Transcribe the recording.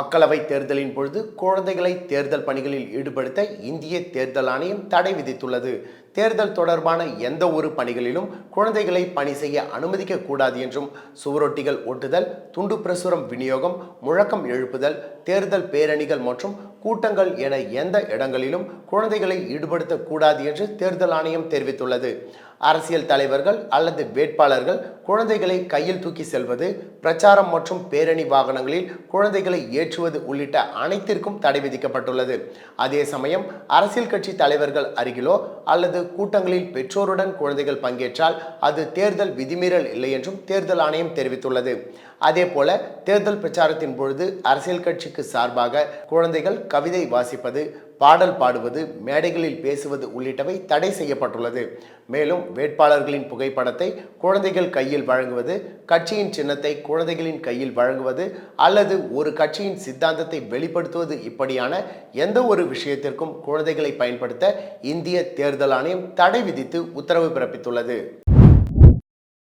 மக்களவை தேர்தலின் பொழுது குழந்தைகளை தேர்தல் பணிகளில் ஈடுபடுத்த இந்திய தேர்தல் ஆணையம் தடை விதித்துள்ளது. தேர்தல் தொடர்பான எந்த ஒரு பணிகளிலும் குழந்தைகளை பணி செய்ய அனுமதிக்க கூடாது என்றும் சுவரொட்டிகள் ஒட்டுதல் துண்டு பிரசுரம் விநியோகம் முழக்கம் எழுப்புதல் தேர்தல் பேரணிகள் மற்றும் கூட்டங்கள் என எந்த இடங்களிலும் குழந்தைகளை ஈடுபடுத்தக்கூடாது என்று தேர்தல் ஆணையம் தெரிவித்துள்ளது. அரசியல் தலைவர்கள் அல்லது வேட்பாளர்கள் குழந்தைகளை கையில் தூக்கி செல்வது பிரச்சாரம் மற்றும் பேரணி வாகனங்களில் குழந்தைகளை ஏற்றுவது உள்ளிட்ட அனைத்திற்கும் தடை விதிக்கப்பட்டுள்ளது. அதே சமயம் அரசியல் கட்சி தலைவர்கள் அருகிலோ அல்லது கூட்டங்களில் பெற்றோருடன் குழந்தைகள் பங்கேற்றால் அது தேர்தல் விதிமீறல் இல்லை என்றும் தேர்தல் ஆணையம் தெரிவித்துள்ளது. அதே போல தேர்தல் பிரச்சாரத்தின் பொழுது அரசியல் கட்சிக்கு சார்பாக குழந்தைகள் கவிதை வாசிப்பது பாடல் பாடுவது மேடைகளில் பேசுவது உள்ளிட்டவை தடை செய்யப்பட்டுள்ளது. மேலும் வேட்பாளர்களின் புகைப்படத்தை குழந்தைகள் கையில் வழங்குவது கட்சியின் சின்னத்தை குழந்தைகளின் கையில் வழங்குவது அல்லது ஒரு கட்சியின் சித்தாந்தத்தை வெளிப்படுத்துவது இப்படியான எந்த ஒரு விஷயத்திற்கும் குழந்தைகளை பயன்படுத்த இந்திய தேர்தல் ஆணையம் தடை விதித்து உத்தரவு பிறப்பித்துள்ளது.